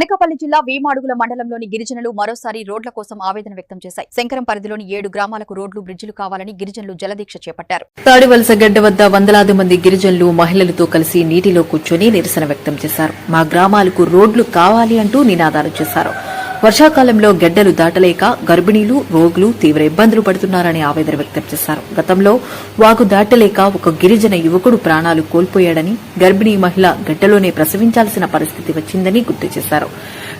అనకాపల్లి జిల్లా వీమాడుగుల మండలంలోని గిరిజనులు మరోసారి రోడ్ల కోసం ఆవేదన వ్యక్తం చేశాయి. శంకరం పరిధిలోని ఏడు గ్రామాలకు రోడ్లు బ్రిడ్జిలు కావాలని గిరిజనులు జలదీక్ష చేపట్టారు. తాడివలస గడ్డ వద్ద వందలాది మంది గిరిజనులు మహిళలతో కలిసి నీటిలో కూర్చొని నిరసన వ్యక్తం చేశారు. మా గ్రామాలకు రోడ్లు కావాలి అంటూ నినాదాలు చేశారు. వర్షాకాలంలో గెడ్డలు దాటలేక గర్భిణీలు రోగులు తీవ్ర ఇబ్బందులు పడుతున్నారని ఆవేదన వ్యక్తం చేశారు. గతంలో వాగు దాటలేక ఒక గిరిజన యువకుడు ప్రాణాలు కోల్పోయాడని గర్భిణీ మహిళ గడ్డలోనే ప్రసవించాల్సిన పరిస్థితి వచ్చిందని గుర్తు చేశారు.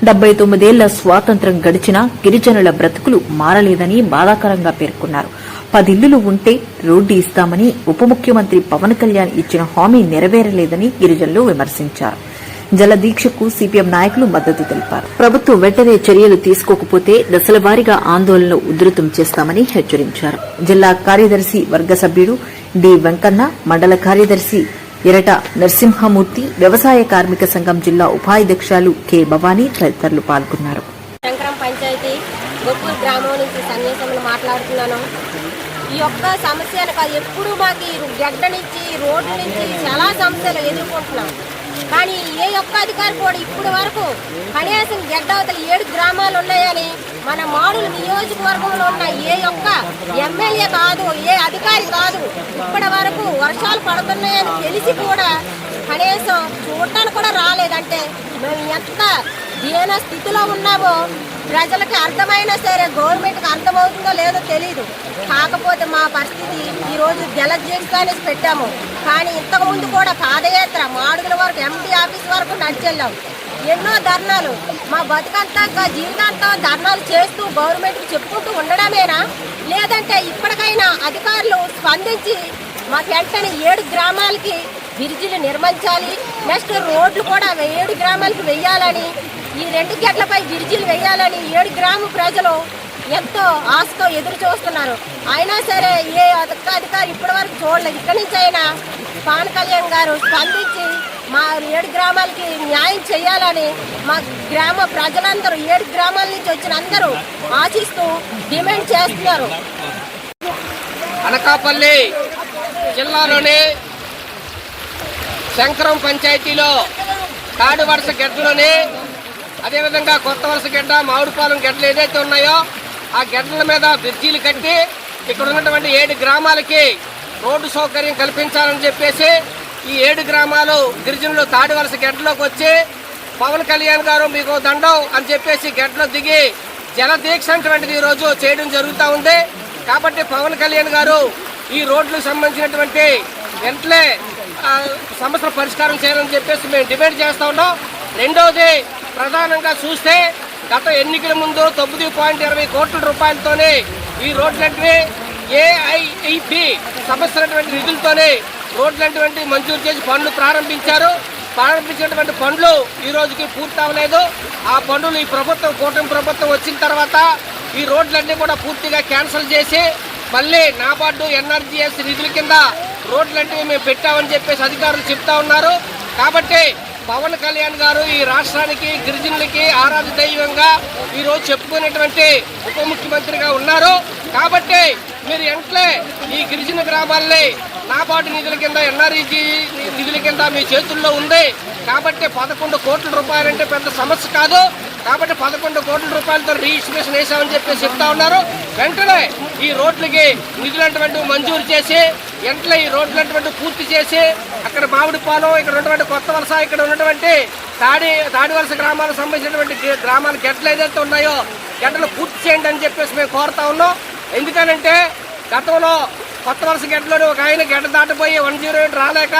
డెబ్బై తొమ్మిదేళ్ళ స్వాతంత్ర్యం గడిచినా గిరిజనుల బ్రతుకులు మారలేదని బాధాకరంగా పేర్కొన్నారు. పదిల్లులు ఉంటే రోడ్డు ఇస్తామని ఉప ముఖ్యమంత్రి పవన్ కళ్యాణ్ ఇచ్చిన హామీ నెరవేరలేదని గిరిజనులు విమర్శించారు. జలదీక్షకు సిపిఎం నాయకులు మద్దతు తెలిపారు. ప్రభుత్వం వెంటనే చర్యలు తీసుకోకపోతే దశలవారీగా ఆందోళనలు ఉధృతం చేస్తామని హెచ్చరించారు. జిల్లా కార్యదర్శి వర్గ సభ్యుడు డి వెంకన్న మండల కార్యదర్శి ఎరట నరసింహమూర్తి వ్యవసాయ కార్మిక సంఘం జిల్లా ఉపాధ్యక్షులు కె భవానీ తదితరులు పాల్గొన్నారు. పంచాయతీ గొప్పూరు గ్రామం నుంచి మాట్లాడుతున్నాను. ఈ యొక్క సమస్యను కాదు ఎప్పుడు మాకు గడ్డ నుంచి రోడ్డు నుంచి చాలా సమస్యలు ఎదుర్కొంటున్నాం. కానీ ఏ ఒక్క అధికారి కూడా ఇప్పటి వరకు కనీసం గెడ్డవతల ఏడు గ్రామాలు ఉన్నాయని మన మాడుల నియోజకవర్గంలో ఉన్న ఏ ఒక్క ఎమ్మెల్యే కాదు ఏ అధికారి కాదు ఇప్పటి వరకు వర్షాలు పడుతున్నాయని తెలిసి కూడా కనీసం చూడటానికి కూడా రాలేదంటే మేము ఎంత దీన స్థితిలో ఉన్నామో ప్రజలకు అర్థమైనా సరే గవర్నమెంట్కి అర్థమవుతుందో లేదో తెలియదు కాకపోతే మా పరిస్థితి ఈరోజు జలజీవితం పెట్టాము. కానీ ఇంతకుముందు కూడా పాదయాత్ర మాడుగుల వరకు ఎంపీ ఆఫీస్ వరకు నడిచెళ్ళాం. ఎన్నో ధర్నాలు. మా బతుకంతా జీవితాంతం ధర్నాలు చేస్తూ గవర్నమెంట్కి చెప్పుకుంటూ ఉండడమేనా? లేదంటే ఇప్పటికైనా అధికారులు స్పందించి మాకు వెంటనే ఏడు గ్రామాలకి బ్రిడ్జిలు నిర్మించాలి. నెక్స్ట్ రోడ్లు కూడా ఏడు గ్రామాలకు వెయ్యాలని ఈ రెండు గెట్లపై బ్రిడ్జిలు వేయాలని ఏడు గ్రామ ప్రజలు ఎంతో ఆశతో ఎదురు చూస్తున్నారు. అయినా సరే ఏ అధిక అధికారి ఇప్పటి వరకు చూడలేదు. ఇక్కడి నుంచి అయినా పవన్ కళ్యాణ్ గారు స్పందించి మా ఏడు గ్రామాలకి న్యాయం చేయాలని మా గ్రామ ప్రజలందరూ ఏడు గ్రామాల నుంచి వచ్చిన అందరూ ఆశిస్తూ డిమాండ్ చేస్తున్నారు. అనకాపల్లి జిల్లాలోని శంకరం పంచాయతీలో తాడు వరుస గెడ్డలోని అదేవిధంగా కొత్త వరుస గడ్డ మామిడిపాలెం గెడ్డలు ఏదైతే ఉన్నాయో ఆ గెడ్డల మీద బ్రిడ్జీలు కట్టి ఇక్కడ ఉన్నటువంటి ఏడు గ్రామాలకి రోడ్డు సౌకర్యం కల్పించాలని చెప్పేసి ఈ ఏడు గ్రామాలు గిరిజనులు తాడి వలస గెడ్డలోకి వచ్చి పవన్ కళ్యాణ్ గారు మీకు దండం అని చెప్పేసి గెడ్డలో దిగి జలదీక్ష అటువంటిది ఈ రోజు చేయడం జరుగుతూ ఉంది. కాబట్టి పవన్ కళ్యాణ్ గారు ఈ రోడ్లకు సంబంధించినటువంటి వెంటనే ఆ, సమస్యల పరిష్కారం చేయాలని చెప్పేసి మేము డిమాండ్ చేస్తూ ఉన్నాం. రెండవది ప్రధానంగా చూస్తే గత ఎన్నికల ముందు తొమ్మిది పాయింట్ ఇరవై కోట్ల రూపాయలతోనే ఈ రోడ్లన్నీ ఏఐఐపి సమస్యలటువంటి నిధులతోనే రోడ్లటువంటి మంజూరు చేసి పనులు ప్రారంభించారు. ప్రారంభించినటువంటి పనులు ఈ రోజుకి పూర్తి అవ్వలేదు ఆ పనులు ఈ ప్రభుత్వం కూటమి ప్రభుత్వం వచ్చిన తర్వాత ఈ రోడ్లన్నీ కూడా పూర్తిగా క్యాన్సిల్ చేసి మళ్ళీ నాబార్డు ఎన్ఆర్జీఎస్ నిధుల కింద రోడ్లంటివి మేము పెట్టామని చెప్పేసి అధికారులు చెప్తా ఉన్నారు. కాబట్టి పవన్ కళ్యాణ్ గారు ఈ రాష్ట్రానికి గిరిజనులకి ఆరాధ దైవంగా ఈరోజు చెప్పుకునేటువంటి ఉప ముఖ్యమంత్రిగా ఉన్నారు. కాబట్టి మీరు వెంటనే ఈ గిరిజన గ్రామాల్ని నాబార్డు నిధుల కింద ఎన్ఆర్ఈజీ నిధుల కింద మీ చేతుల్లో ఉంది. కాబట్టి పదకొండు కోట్ల రూపాయలంటే పెద్ద సమస్య కాదు. కాబట్టి పదకొండు కోట్ల రూపాయలతో రిజిస్ట్రేషన్ వేసామని చెప్పి చెప్తా ఉన్నారు. వెంటనే ఈ రోడ్లకి నిధులంటువంటి మంజూరు చేసి వెంటనే ఈ రోడ్లంటువంటి పూర్తి చేసి అక్కడ మామిడిపాలెం ఇక్కడ ఉన్నటువంటి కొత్త వలస ఇక్కడ ఉన్నటువంటి తాడి తాడి వలస గ్రామాలకు సంబంధించినటువంటి గ్రామాల గెట్లు ఏదైతే ఉన్నాయో గెడ్డలు పూర్తి చేయండి అని చెప్పేసి మేము కోరుతా ఉన్నాం. ఎందుకనంటే గతంలో కొత్త వలస గడ్డలోని ఒక ఆయన గడ్డ దాటిపోయి వన్ జీరో ఎయిట్ రాలేక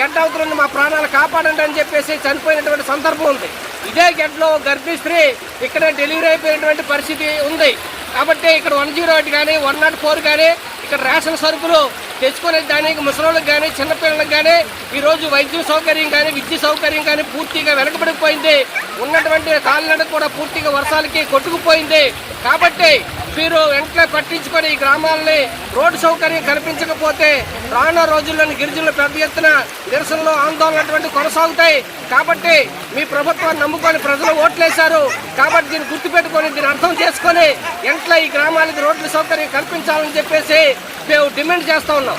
గడ్డ అవుతున్న మా ప్రాణాలు కాపాడండి అని చెప్పేసి చనిపోయినటువంటి సందర్భం ఉంది. ఇదే గడ్డలో గర్భిణీ ఇక్కడ డెలివరీ అయిపోయినటువంటి పరిస్థితి ఉంది. కాబట్టి ఇక్కడ వన్ జీరో ఎయిట్ కానీ వన్ నాట్ ఫోర్ కానీ ఇక్కడ రేషన్ సరుకులు తెచ్చుకునే దానికి ముసలోళ్ళకి కానీ చిన్నపిల్లలకు కానీ ఈరోజు వైద్య సౌకర్యం కానీ విద్య సౌకర్యం కానీ పూర్తిగా వెనకబడిపోయింది. ఉన్నటువంటి కాలినడక కూడా పూర్తిగా వర్షాలకి కొట్టుకుపోయింది. కాబట్టి మీరు వెంటనే పట్టించుకొని ఈ గ్రామాలని రోడ్డు సౌకర్యం కల్పించకపోతే రానున్న రోజుల్లోని గిరిజనులు పెద్ద ఎత్తున నిరసనలు ఆందోళన అటువంటి కొనసాగుతాయి. కాబట్టి మీ ప్రభుత్వాన్ని నమ్ముకొని ప్రజలు ఓట్లేశారు. కాబట్టి దీన్ని గుర్తుపెట్టుకొని దీన్ని అర్థం చేసుకొని వెంటనే ఈ గ్రామాలకి రోడ్ల సౌకర్యం కల్పించాలని చెప్పేసి మేము డిమాండ్ చేస్తూ ఉన్నాం.